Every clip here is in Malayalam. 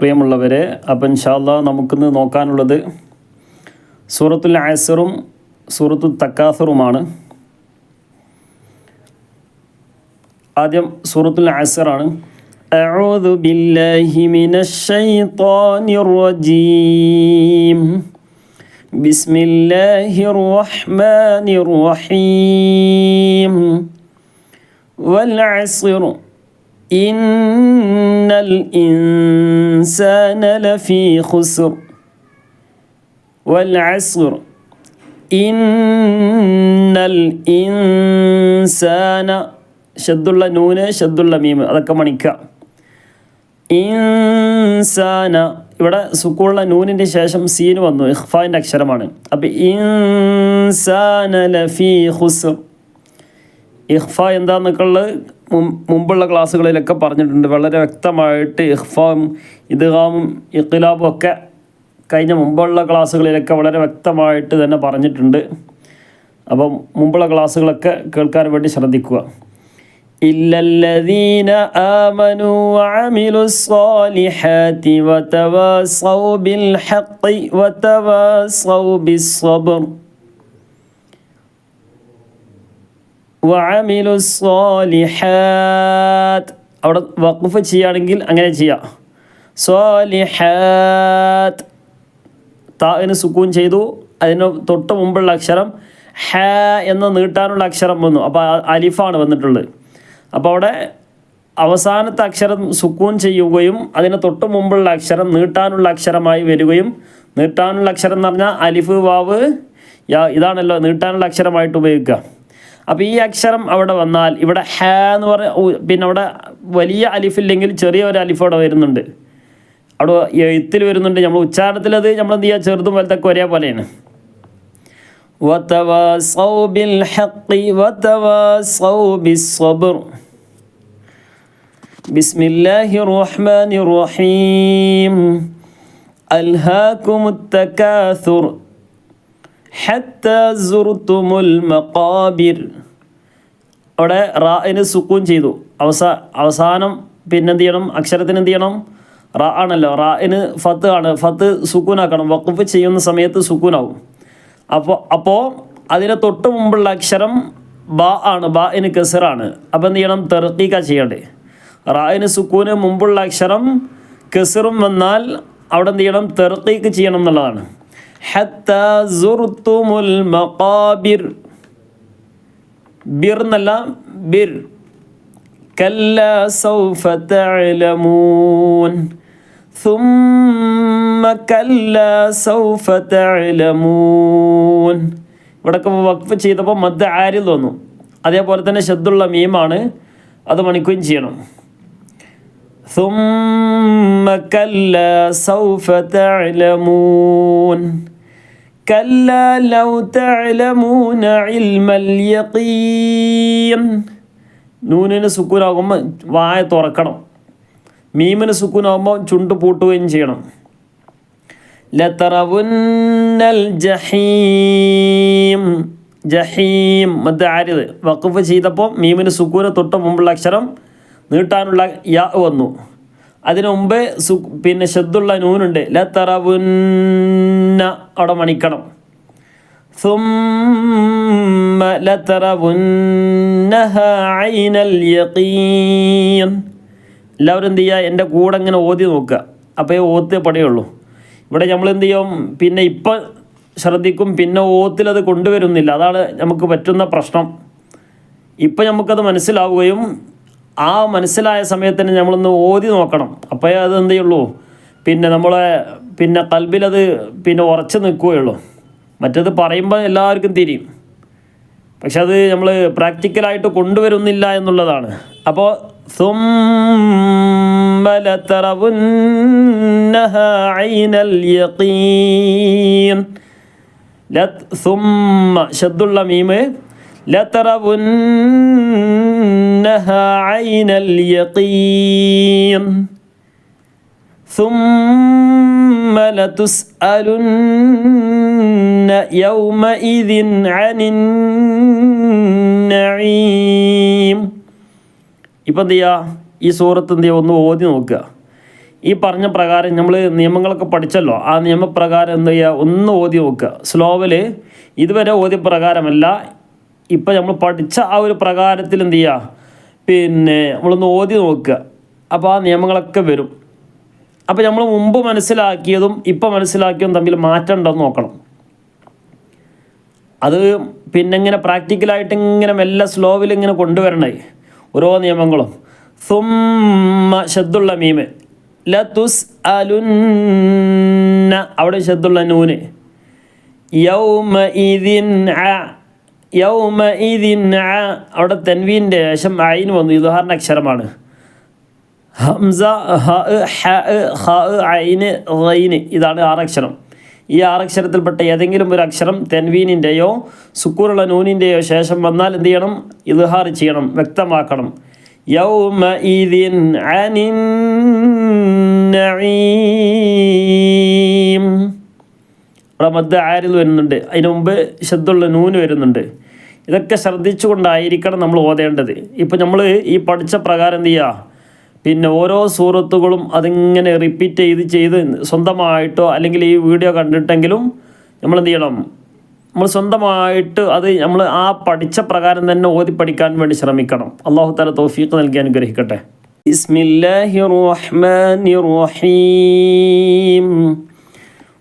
പ്രിയമുള്ളവരെ അപ്പം ഇൻഷാല്ല നമുക്കിന്ന് നോക്കാനുള്ളത് സൂറത്തുൽ ആസറും സൂറത്തു തക്കാസറുമാണ് ആദ്യം സൂറത്തുൽ ആസറാണ് أعوذ بالله من الشيطان الرجيم بسم الله الرحمن الرحيم والعصر إن الإنسان لفي خسر والعصر إن الإنسان ഷദ്ദുള്ള നൂന് ഷദ്ദുള്ള മീം അതൊക്കെ മണിക്കുക ഇൻസാന ഇവിടെ സുക്കുള്ള നൂനിൻ്റെ ശേഷം സീന് വന്നു ഇഖ്ഫാൻ്റെ അക്ഷരമാണ് അപ്പം ഇൻസാന ലഫി ഹുസ് ഇഹ്ഫ എന്താന്നൊക്കെ മുമ്പുള്ള ക്ലാസ്സുകളിലൊക്കെ പറഞ്ഞിട്ടുണ്ട്. വളരെ വ്യക്തമായിട്ട് ഇഹ്ഫാം ഇദ്ഹാമും ഇഖ്ലാബും ഒക്കെ കഴിഞ്ഞ മുമ്പുള്ള ക്ലാസ്സുകളിലൊക്കെ വളരെ വ്യക്തമായിട്ട് തന്നെ പറഞ്ഞിട്ടുണ്ട്. അപ്പം മുമ്പുള്ള ക്ലാസ്സുകളൊക്കെ കേൾക്കാൻ വേണ്ടി ശ്രദ്ധിക്കുക. ഇല്ലല്ലദീന ആമനു വഅമിലു സ്വാലിഹാതി വതവാസൗ ബിൽ ഹഖ് വതവാസൗ വഅമിലു അവിടെ വഖഫ് ചെയ്യുകയാണെങ്കിൽ അങ്ങനെ ചെയ്യാം. സ്വാലിഹാത്. താവിന് സുക്കൂൻ ചെയ്തു. അതിന് തൊട്ട് മുമ്പുള്ള അക്ഷരം ഹ എന്ന നീട്ടാനുള്ള അക്ഷരം വന്നു. അപ്പോൾ അലിഫാണ് വന്നിട്ടുള്ളത്. അപ്പോൾ അവിടെ അവസാനത്തെ അക്ഷരം സുക്കൂൻ ചെയ്യുകയും അതിന് തൊട്ട് മുമ്പുള്ള അക്ഷരം നീട്ടാനുള്ള അക്ഷരമായി വരികയും നീട്ടാനുള്ള അക്ഷരം എന്ന് പറഞ്ഞാൽ അലിഫ് വാവ് ഇതാണല്ലോ നീട്ടാനുള്ള അക്ഷരമായിട്ട് ഉപയോഗിക്കുക. അപ്പോൾ ഈ അക്ഷരം അവിടെ വന്നാൽ ഇവിടെ ഹ എന്ന് പറഞ്ഞ പിന്നെ അവിടെ വലിയ അലിഫില്ലെങ്കിൽ ചെറിയ ഒരു അലിഫ് അവിടെ വരുന്നുണ്ട് അവിടെ എഴുത്തിൽ വരുന്നുണ്ട് നമ്മൾ ഉച്ചാരണത്തിൽ അത് നമ്മൾ എന്ത് ചെയ്യുക ചെറുതും വലുതൊക്കെ ഒരേപോലെയാണ് وتواصوا بالحق وتواصوا بالصبر بسم الله الرحمن الرحيم ألهاكم التكاثر حتى زرتم المقابر അവിടെ റാന് സുക്കൂൻ ചെയ്തു. അവസാ അവസാനം പിന്നെന്ത് ചെയ്യണം? അക്ഷരത്തിന് എന്ത് ചെയ്യണം? റാ ആണല്ലോ. റാന് ഫത്ത് ആണ്. ഫത്ത് സുക്കൂനാക്കണം. വക്കുഫ് ചെയ്യുന്ന സമയത്ത് സുക്കൂനാവും. അപ്പോൾ അപ്പോൾ അതിന് തൊട്ട് മുമ്പുള്ള അക്ഷരം ബ ആണ്. ബ ഇന് കെസറാണ് അപ്പോൾ എന്ത് ചെയ്യണം? തെറക്കീക്ക ചെയ്യണ്ടേ. റായിന് സുക്കൂന് മുമ്പുള്ള അക്ഷരം കെസറും വന്നാൽ അവിടെ എന്ത് ചെയ്യണം? തെറക്കീക്ക് ചെയ്യണം എന്നുള്ളതാണ്. ഹത്ത സുർത്തുമുൽ മഖാബിർ ബിർ എന്നല്ല ബിർ കല്ല സൗഫ തഅലമൂൻ ثم كلا سوف تعلمون ഇവിടൊക്കെ വഖഫ് ചെയ്തപ്പോൾ മദ്ദ ആരിൽ തോന്നും അതേപോലെ തന്നെ ശബ്ദുള്ള മീമാണ് അത് മണിക്കുകയും ചെയ്യണം ثم كلا سوف تعلمون كلا لو تعلمون علم اليقين നൂനിന് സുക്കൂനാകുമ്പോൾ വായ തുറക്കണം മീമിന് സുക്കൂനാകുമ്പോൾ ചുണ്ട് പൂട്ടുകയും ചെയ്യണം ലത്തറവുന്നൽ ജഹീം ജഹീം മധ്യ ആരിത് വഖഫ് ചെയ്തപ്പോൾ മീമിന് സുക്കൂന് തൊട്ട് മുമ്പുള്ള അക്ഷരം നീട്ടാനുള്ള യാ വന്നു അതിനു മുമ്പേ സു പിന്നെ ശബ്ദുള്ള നൂനുണ്ട് ലത്തറവുന്ന അവിടെ മണിക്കണം ثم لترونها عين اليقين എല്ലാവരും എന്ത് ചെയ്യുക എൻ്റെ കൂടെ ഇങ്ങനെ ഓതി നോക്കുക അപ്പോൾ ഈ ഓത്തേ പടയുള്ളൂ ഇവിടെ നമ്മൾ എന്ത് ചെയ്യും പിന്നെ ഇപ്പം ശ്രദ്ധിക്കും പിന്നെ ഓത്തിലത് കൊണ്ടുവരുന്നില്ല അതാണ് നമുക്ക് പറ്റുന്ന പ്രശ്നം ഇപ്പം നമുക്കത് മനസ്സിലാവുകയും ആ മനസ്സിലായ സമയത്തിന് നമ്മളൊന്ന് ഓതി നോക്കണം അപ്പോഴേ അത് എന്ത് ചെയ്യുള്ളൂ പിന്നെ നമ്മളെ പിന്നെ കൽബിലത് പിന്നെ ഉറച്ച് നിൽക്കുകയുള്ളൂ മറ്റത് പറയുമ്പോൾ എല്ലാവർക്കും തിരിയും പക്ഷെ അത് നമ്മൾ പ്രാക്ടിക്കലായിട്ട് കൊണ്ടുവരുന്നില്ല എന്നുള്ളതാണ് അപ്പോൾ ثم لترونها عين اليقين لت ثم شد الميم لترونها عين اليقين ثم لتسألن يومئذ عن النعيم ഇപ്പം എന്ത് ചെയ്യുക ഈ സൂറത്ത് എന്ത് ചെയ്യുക ഒന്ന് ഓതി നോക്കുക ഈ പറഞ്ഞ പ്രകാരം നമ്മൾ നിയമങ്ങളൊക്കെ പഠിച്ചല്ലോ ആ നിയമപ്രകാരം എന്ത് ചെയ്യുക ഒന്ന് ഓതി നോക്കുക സ്ലോവിൽ ഇതുവരെ ഓതിയ പ്രകാരമല്ല ഇപ്പം നമ്മൾ പഠിച്ച ആ ഒരു പ്രകാരത്തിൽ എന്ത് ചെയ്യുക പിന്നെ നമ്മളൊന്ന് ഓതി നോക്കുക. അപ്പോൾ ആ നിയമങ്ങളൊക്കെ വരും. അപ്പോൾ നമ്മൾ മുമ്പ് മനസ്സിലാക്കിയതും ഇപ്പോൾ മനസ്സിലാക്കിയതും തമ്മിൽ മാറ്റം ഉണ്ടോയെന്ന് നോക്കണം. അത് പിന്നെ ഇങ്ങനെ പ്രാക്ടിക്കലായിട്ട് ഇങ്ങനെ മെല്ലെ സ്ലോവിൽ ഇങ്ങനെ കൊണ്ടുവരണേ. ഓരോ നിയമങ്ങളും. സുമ്മ ശദ്ദുള്ള മീമ് ലതുസ് അലുന്ന അവിടെ ശദ്ദുള്ള നൂന്. യൗമ ഇതിൻ അവിടെ തെൻവീന്റെ ശേഷം അയിന് വന്നു. ഇതുഹാറിന്റെ അക്ഷരമാണ്. ഹംസ ഹ ഹ ഹ അയിന് റൈന് ഇതാണ് ആറക്ഷരം ഈ ആറക്ഷരത്തിൽപ്പെട്ട ഏതെങ്കിലും ഒരു അക്ഷരം തെൻവീനിന്റെയോ സുക്കൂറുള്ള നൂനിന്റെയോ ശേഷം വന്നാൽ എന്ത് ചെയ്യണം? ഇദ്ഹാർ ചെയ്യണം വ്യക്തമാക്കണം. യൗമ ഈദിൻ അനിൻ നഈം. ഇവിടെ മദ് ആരിൽ വരുന്നുണ്ട്. അതിന് മുമ്പ് ശബ്ദമുള്ള നൂന് വരുന്നുണ്ട്. ഇതൊക്കെ ശ്രദ്ധിച്ചുകൊണ്ടായിരിക്കണം നമ്മൾ ഓതേണ്ടത്. ഇപ്പം നമ്മൾ ഈ പഠിച്ച പ്രകാരം എന്ത് ചെയ്യുക പിന്നെ ഓരോ സൂറത്തുകളും അതിങ്ങനെ റിപ്പീറ്റ് ചെയ്ത് ചെയ്ത് സ്വന്തമായിട്ടോ അല്ലെങ്കിൽ ഈ വീഡിയോ കണ്ടിട്ടെങ്കിലും നമ്മൾ എന്ത് ചെയ്യണം? നമ്മൾ സ്വന്തമായിട്ട് അത് നമ്മൾ ആ പഠിച്ച പ്രകാരം തന്നെ ഓതി പഠിക്കാൻ വേണ്ടി ശ്രമിക്കണം. അള്ളാഹു താല തോഫീക്ക് നൽകി അനുഗ്രഹിക്കട്ടെ. ഇസ്മില്ലാഹി റഹ്മാനി റഹീം.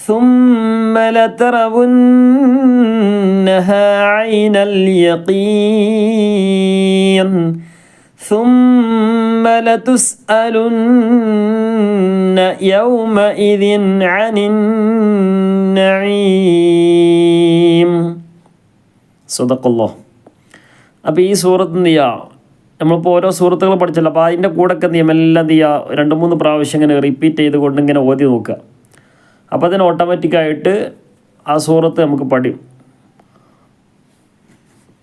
ثم لترونها عين اليقين ثم لتسألن يومئذ عن النعيم صدق الله അപ്പോൾ ഈ സൂറത്ത് എന്ത് ചെയ്യുക നമ്മളിപ്പോൾ ഓരോ സൂറത്തുകൾ പഠിച്ചല്ലോ അപ്പോൾ അതിൻ്റെ കൂടെ എന്ത് ചെയ്യാം എല്ലാം എന്ത് ചെയ്യുക രണ്ട് മൂന്ന് പ്രാവശ്യം ഇങ്ങനെ റിപ്പീറ്റ് ചെയ്തുകൊണ്ട് ഇങ്ങനെ ഓതി നോക്കുക അപ്പോൾ അതിന് ഓട്ടോമാറ്റിക്കായിട്ട് ആ സൂറത്ത് നമുക്ക് പഠിയും.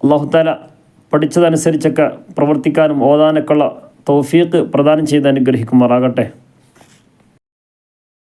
അള്ളാഹുത്താല പഠിച്ചതനുസരിച്ചൊക്കെ പ്രവർത്തിക്കാനും ഓതാനൊക്കെയുള്ള തൗഫീഖ് പ്രദാനം ചെയ്ത് അനുഗ്രഹിക്കുമാറാകട്ടെ.